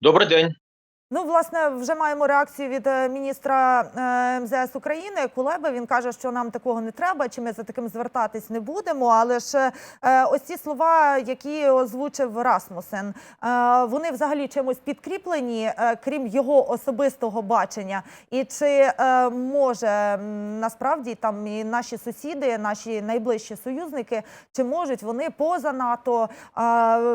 Добрий день. Ну, власне, вже маємо реакцію від е, міністра е, МЗС України Кулеби. Він каже, що нам такого не треба, чи ми за таким звертатись не будемо. Але ж е, ось ці слова, які озвучив Расмусен, вони взагалі чимось підкріплені, крім його особистого бачення. І чи може насправді там і наші сусіди, наші найближчі союзники, чи можуть вони поза НАТО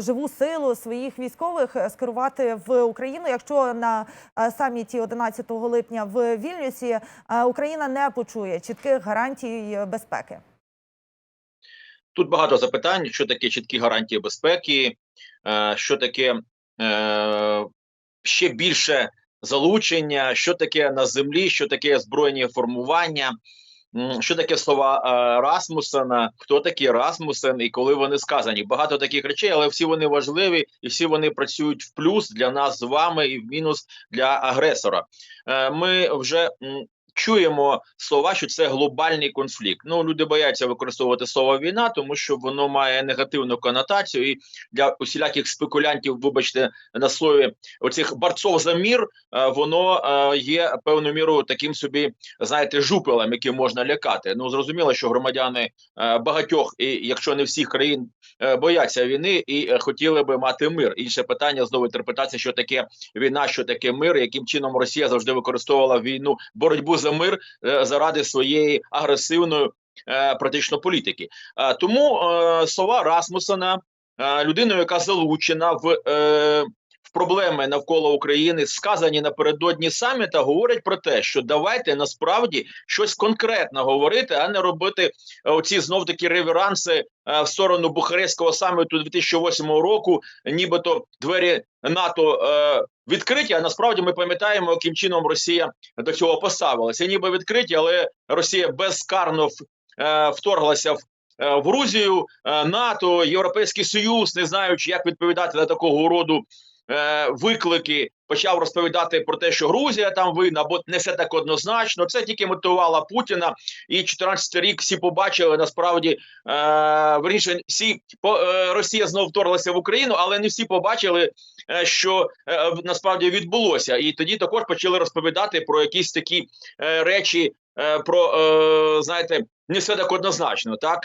живу силу своїх військових скерувати в Україну, якщо на е, саміті 11 липня в Вільнюсі е, Україна не почує чітких гарантій безпеки? Тут багато запитань: що таке чіткі гарантії безпеки, е, що таке ще більше залучення, що таке на землі, що таке збройні формування, що таке слова е, Расмусена, хто такий Расмусен і коли вони сказані. Багато таких речей, але всі вони важливі і всі вони працюють в плюс для нас з вами і в мінус для агресора. Е, Ми вже чуємо слова, що це глобальний конфлікт. Ну люди бояться використовувати слово війна, тому що воно має негативну конотацію, і для усіляких спекулянтів, вибачте, на слові оцих борців за мір, е, воно е, є певною мірою таким собі, знаєте, жупелем, яким можна лякати. Ну зрозуміло, що громадяни е, багатьох, і якщо не всіх країн бояться війни і хотіли би мати мир. Інше питання знову інтерпретація, що таке війна, що таке мир, яким чином Росія завжди використовувала війну боротьбу за мир е, заради своєї агресивної е, практично політики. Е, тому слова Расмусена, е, людиною, яка залучена в. Проблеми навколо України сказані напередодні саміта говорять про те, що давайте насправді щось конкретно говорити, а не робити оці знов таки реверанси в сторону Бухарестського саміту 2008 року, нібито двері НАТО відкриті. А насправді ми пам'ятаємо, яким чином Росія до цього поставилася. Ніби відкриті, але Росія безкарно е, вторглася в. е, В Грузію, е, НАТО, Європейський Союз, не знаючи, як відповідати на такого роду е, виклики, почав розповідати про те, що Грузія там винна, бо не все так однозначно. Це тільки мотивувала Путіна. І 14 рік всі побачили насправді е, верніше, всі по е, Росія знову вторглася в Україну, але не всі побачили, е, що насправді відбулося. І тоді також почали розповідати про якісь такі речі, про знаєте, не все так однозначно, так.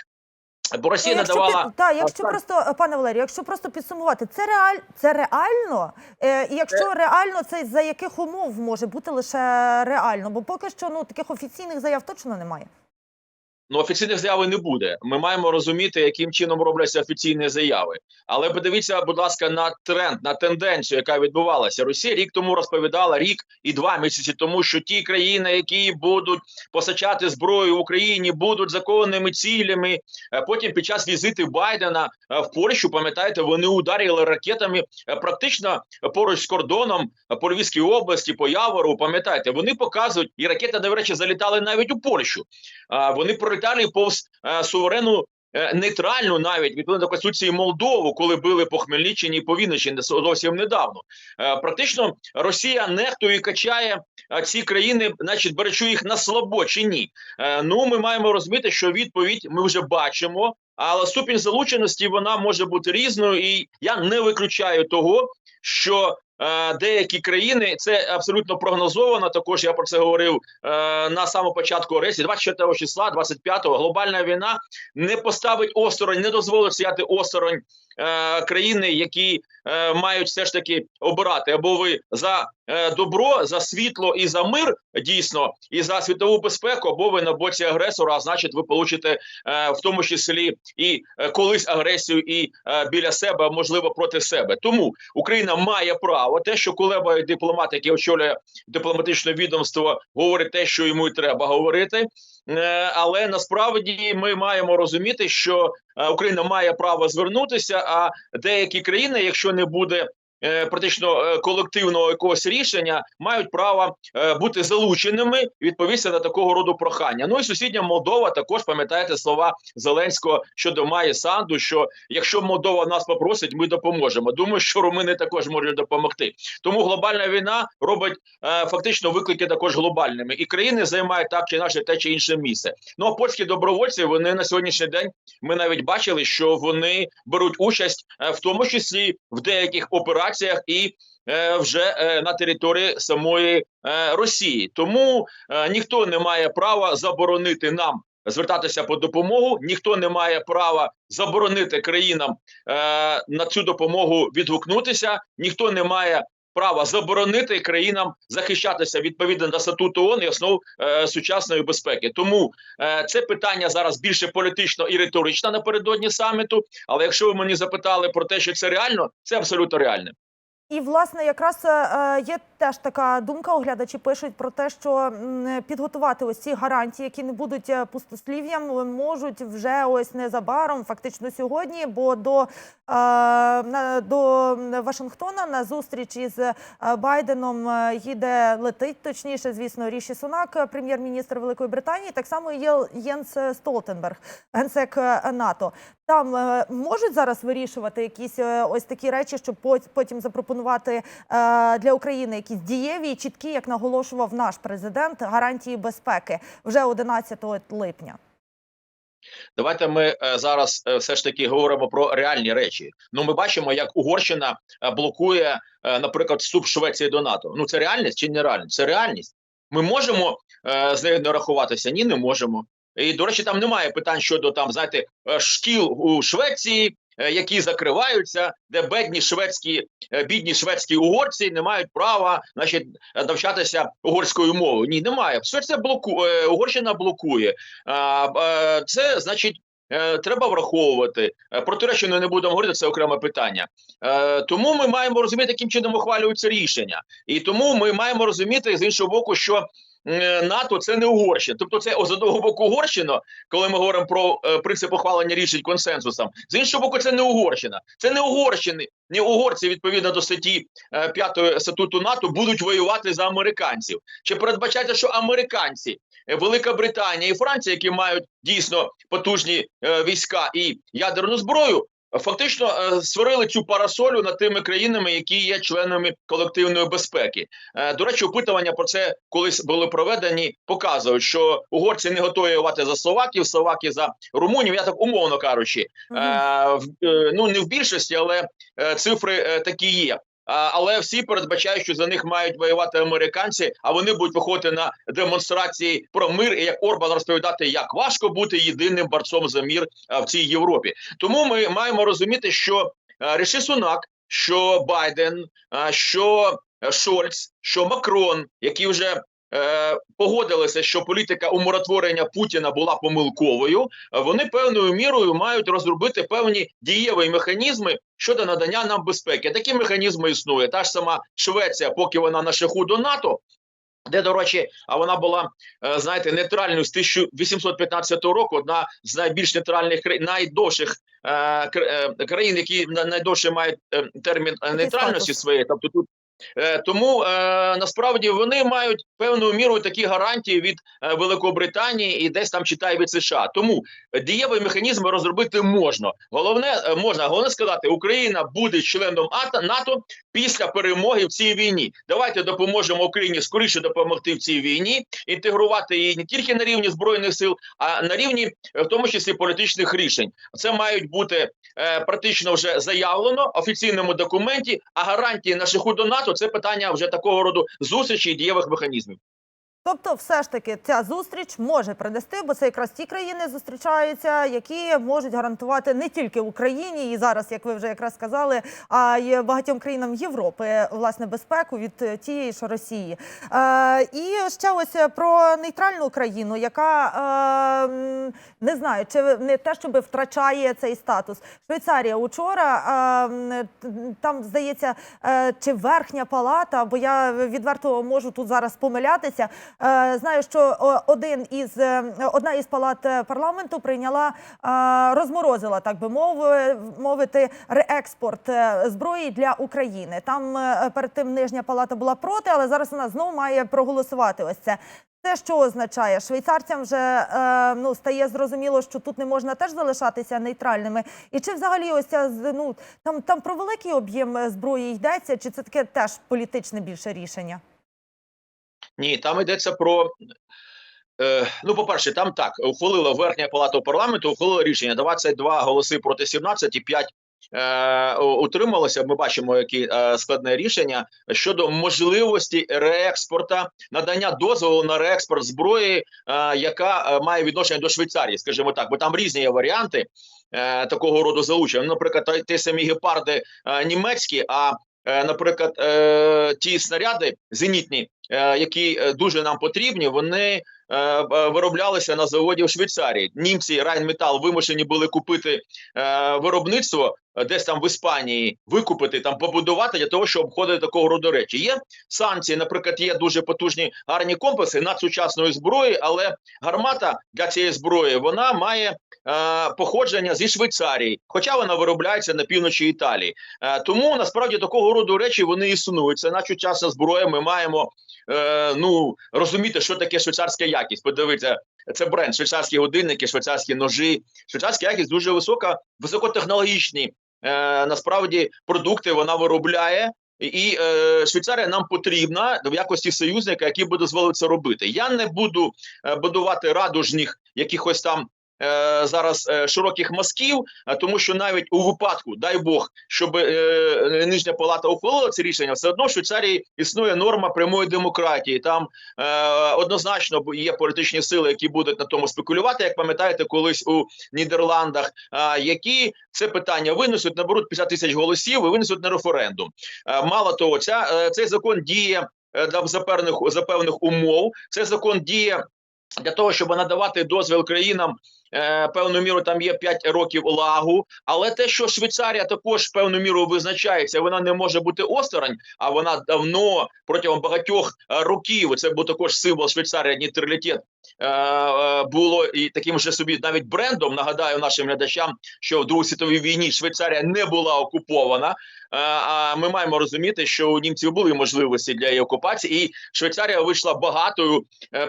Бо Росія Ну, якщо надавала під, та, якщо так. просто е, пане Валерію, якщо просто підсумувати, це реаль це реально, е, і якщо реально, це за яких умов може бути лише реально? Бо поки що ну таких офіційних заяв точно немає. Ну, офіційних заяви не буде. Ми маємо розуміти, яким чином робляться офіційні заяви. Але подивіться, будь ласка, на тренд, на тенденцію, яка відбувалася. Росія рік тому розповідала рік і два місяці тому, що ті країни, які будуть постачати зброю в Україні, будуть законними цілями. Е, Потім під час візиту Байдена е, в Польщу, пам'ятаєте, вони ударили ракетами е, практично поруч з кордоном по Львівській області, по Явору. Пам'ятаєте, вони показують, і ракети, до речі, залітали навіть у Польщу. Вони пролітали повз е, суверенну. е, Нейтральну навіть відповідно до конституції Молдову, коли били по Хмельниччині і по Вінниччині зовсім недавно. Е, Практично Росія нехтує і качає ці країни, значить, беречу їх на слабо чи ні. Ну ми маємо розуміти, що відповідь ми вже бачимо, але ступінь залученості вона може бути різною, і я не виключаю того, що деякі країни це абсолютно прогнозовано. Також я про це говорив е, на самому початку агресії, 24 числа, 25-го, глобальна війна не поставить осторонь, не дозволить стояти осторонь е, країни, які е, мають все ж таки обирати або ви за е, добро, за світло і за мир дійсно, і за світову безпеку, або ви на боці агресора. А значить, ви получите е, в тому числі і е, колись агресію і е, біля себе, а можливо проти себе. Тому Україна має право те, що Кулеба дипломат, який очолює дипломатичне відомство, говорить те, що йому і треба говорити. Е, Але насправді ми маємо розуміти, що е, Україна має право звернутися. А деякі країни, якщо не буде практично е, колективного якогось рішення, мають право е, бути залученими відповісти на такого роду прохання. Ну і сусідня Молдова також пам'ятаєте слова Зеленського щодо Майї Санду. Що якщо Молдова нас попросить, ми допоможемо. Думаю, що румини також можуть допомогти. Тому глобальна війна робить е, фактично виклики також глобальними, і країни займають так чи інакше те чи інше місце. Ну а польські добровольці вони на сьогоднішній день ми навіть бачили, що вони беруть участь е, в тому числі в деяких операціях і е, вже е, на території самої е, Росії. Тому ніхто не має права заборонити нам звертатися по допомогу, ніхто не має права заборонити країнам е, на цю допомогу відгукнутися, ніхто не має. Права заборонити країнам захищатися відповідно до статуту ООН і основ е, сучасної безпеки. Тому е, це питання зараз більше політично і риторично напередодні саміту. Але якщо ви мені запитали про те, що це реально, це абсолютно реально. І власне якраз е, є теж така думка. Оглядачі пишуть про те, що підготувати ось ці гарантії, які не будуть е, пустослів'ям, можуть вже ось незабаром, фактично сьогодні. Бо до, е, до Вашингтона на зустріч із е, Байденом е, їде летить, точніше, звісно, Ріші Сунак, е, прем'єр-міністр Великої Британії. Так само є Єнс Столтенберг, генсек е, НАТО. Там е, можуть зараз вирішувати якісь е, ось такі речі, щоб пот- потім запропонувати е, для України якісь дієві чіткі, як наголошував наш президент, гарантії безпеки вже 11 липня. Давайте ми е, зараз е, все ж таки говоримо про реальні речі. Ну, ми бачимо, як Угорщина блокує, наприклад, вступ Швеції до НАТО. Ну це реальність чи не реальність? Це реальність. Ми можемо з нею не рахуватися? Ні, не можемо. І до речі, там немає питань щодо там, знаєте, шкіл у Швеції, які закриваються, де бедні шведські, е, бідні шведські угорці не мають права, значить, е, навчатися угорською мовою. Ні, немає. Все це блокує. Угорщина блокує. Е, Це значить. е, Треба враховувати Е, про Туреччину не будемо говорити, це окреме питання. Е, Тому ми маємо розуміти, яким чином ухвалюються рішення, і тому ми маємо розуміти з іншого боку, що е, НАТО це не Угорщина. Тобто, це з одного боку Угорщина, коли ми говоримо про е, принцип ухвалення рішень консенсусом. З іншого боку, це не Угорщина. Це не Угорщини, не угорці відповідно до статті е, 5 статуту НАТО будуть воювати за американців. Чи передбачається, що американці, е, Велика Британія і Франція, які мають дійсно потужні е, війська і ядерну зброю, фактично е, створили цю парасолю над тими країнами, які є членами колективної безпеки. Е, До речі, опитування про це колись були проведені, показують, що угорці не готові воювати за словаків, словаки за румунів. Я так умовно кажучи, е, ну не в більшості, але цифри такі є. Але всі передбачають, що за них мають воювати американці, а вони будуть виходити на демонстрації про мир і як Орбан розповідати, як важко бути єдиним борцом за мір в цій Європі. Тому ми маємо розуміти, що Ріші Сунак, що Байден, що е, Шольц, що Макрон, які вже е, погодилися, що політика умиротворення Путіна була помилковою. Вони певною мірою мають розробити певні дієві механізми щодо надання нам безпеки. Такі механізми існує. Та ж сама Швеція, поки вона на шляху до НАТО. Де, до речі, а вона була, е, знаєте, нейтральною з 1815 року, одна з найбільш нейтральних найдовших е, е, країн, які на- найдовше мають термін нейтральності своєї. Тобто тут Тому е, насправді вони мають певною мірою такі гарантії від е, Великобританії і десь там читає від США. Тому е, дієві механізми розробити можна. Головне е, можна головне сказати, Україна буде членом АТО НАТО після перемоги в цій війні. Давайте допоможемо Україні скоріше допомогти в цій війні, інтегрувати її не тільки на рівні збройних сил, а на рівні е, в тому числі політичних рішень. Це мають бути е, практично вже заявлено в офіційному документі. А гарантії на шляху до НАТО це питання вже такого роду зустрічі і дієвих механізмів. Тобто, все ж таки, ця зустріч може принести, бо це якраз ті країни зустрічаються, які можуть гарантувати не тільки Україні, і зараз, як ви вже якраз сказали, а й багатьом країнам Європи власне безпеку від тієї ж Росії. Е, і ще ось про нейтральну країну, яка е, не знаю, чи не те, щоб втрачає цей статус. Швейцарія учора е, там здається, е, чи верхня палата, бо я відверто можу тут зараз помилятися. Е, Знаю, що один із е, одна із палат е, парламенту прийняла розморозила, так би мови- мовити, реекспорт зброї для України. Там перед тим нижня палата була проти, але зараз вона знову має проголосувати. Ось це. Це що означає? Швейцарцям вже ну стає зрозуміло, що тут не можна теж залишатися нейтральними. І чи взагалі ось ця ну там там про великий об'єм зброї йдеться, чи це таке теж політичне більше рішення? Ні, там йдеться про. Е, ну, по-перше, там так ухвалила верхня палата парламенту, ухвалила рішення 22 голоси проти 17 і 5 е, утрималося. Ми бачимо, які е, складне рішення щодо можливості реекспорта, надання дозволу на реекспорт зброї, е, яка е, має відношення до Швейцарії, скажімо так, бо там різні є варіанти е, такого роду залучення. Ну, Наприклад, ті самі гепарди е, німецькі, а наприклад, е, ті снаряди зенітні, е, які е, дуже нам потрібні, вони е, е, вироблялися на заводі в Швейцарії. Німці Райнметал вимушені були купити е, виробництво е, десь там в Іспанії, викупити там, побудувати для того, щоб обходити такого роду речі. Є санкції, наприклад, є дуже потужні гарні комплекси надсучасної зброї, але гармата для цієї зброї вона має е, походження зі Швейцарії, хоча вона виробляється на півночі Італії. Е, тому насправді такого роду речі вони існують. Це надсучасна зброя. Ми маємо е, ну розуміти, що таке швейцарська якість. Подивіться, це бренд, швейцарські годинники, швейцарські ножі. Швейцарська якість дуже висока, високотехнологічні. Е, насправді продукти вона виробляє. І е, Швейцарія нам потрібна в якості союзника, який буде дозволити це робити. Я не буду е, будувати радужних якихось там зараз е, широких мазків, тому що навіть у випадку, дай Бог, щоб е, нижня палата ухвалила це рішення, все одно в Швейцарії існує норма прямої демократії. Там е, однозначно є політичні сили, які будуть на тому спекулювати. Як пам'ятаєте, колись у Нідерландах, е, які це питання винесуть, наберуть 50 тисяч голосів і винесуть на референдум. Е, мало того, ця е, цей закон діє е, за певних за певних умов. Цей закон діє для того, щоб надавати дозвіл країнам. Е, Певну міру там є 5 років лагу, але те, що Швейцарія також певну міру визначається, вона не може бути осторонь, а вона давно протягом багатьох е, років це був також символ Швейцарії, нейтралітет е, е, було і таким же собі навіть брендом. Нагадаю нашим глядачам, що в Другій світовій війні Швейцарія не була окупована. А ми маємо розуміти, що у німців були можливості для її окупації, і Швейцарія вийшла багатою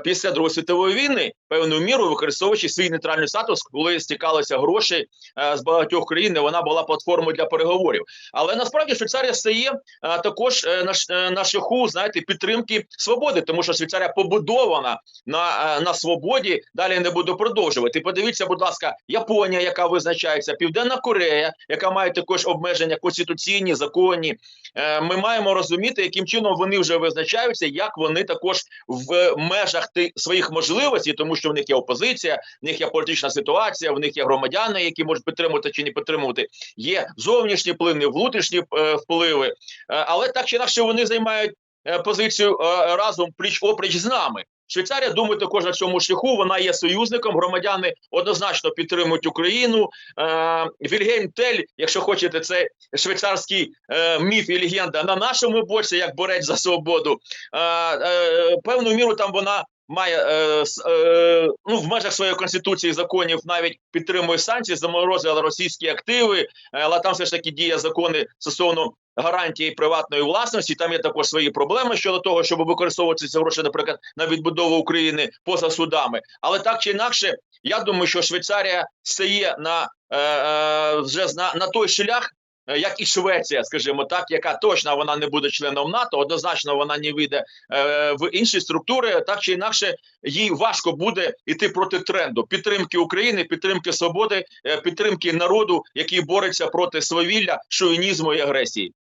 після Другої світової війни, певною мірою використовуючи свій нейтральний статус, коли стікалися гроші е, з багатьох країн. і Вона була платформою для переговорів. Але насправді Швейцарія стає е, також е, на, шляху знаєте підтримки свободи, тому що Швейцарія побудована на, на свободі. Далі не буду продовжувати. Подивіться, будь ласка, Японія, яка визначається, Південна Корея, яка має також обмеження конституційні, законні. Ми маємо розуміти, яким чином вони вже визначаються, як вони також в межах ти- своїх можливостей, тому в них є опозиція, в них є політична ситуація, в них є громадяни, які можуть підтримувати чи не підтримувати. Є зовнішні впливи, внутрішні е, впливи, Е, але так чи інакше вони займають е, позицію е, разом пліч опліч з нами. Швейцарія думає також на цьому шляху. Вона є союзником. Громадяни однозначно підтримують Україну. Е, Вільгельм Тель, якщо хочете, це швейцарський е, міф і легенда на нашому боці, як борець за свободу. Е, е, певну міру там вона. Має е, е, ну в межах своєї конституції законів навіть підтримує санкції, заморозила російські активи, е, але там все ж таки діє закони стосовно гарантії приватної власності. Там є також свої проблеми щодо того, щоб використовувати ці гроші, наприклад, на відбудову України поза судами. Але так чи інакше, я думаю, що Швейцарія стає на е, е, вже на, на той шлях. Е, Як і Швеція, скажімо так, яка точно вона не буде членом НАТО, однозначно вона не вийде е, в інші структури, так чи інакше їй важко буде йти проти тренду підтримки України, підтримки свободи, е, підтримки народу, який бореться проти свавілля, шовінізму і агресії.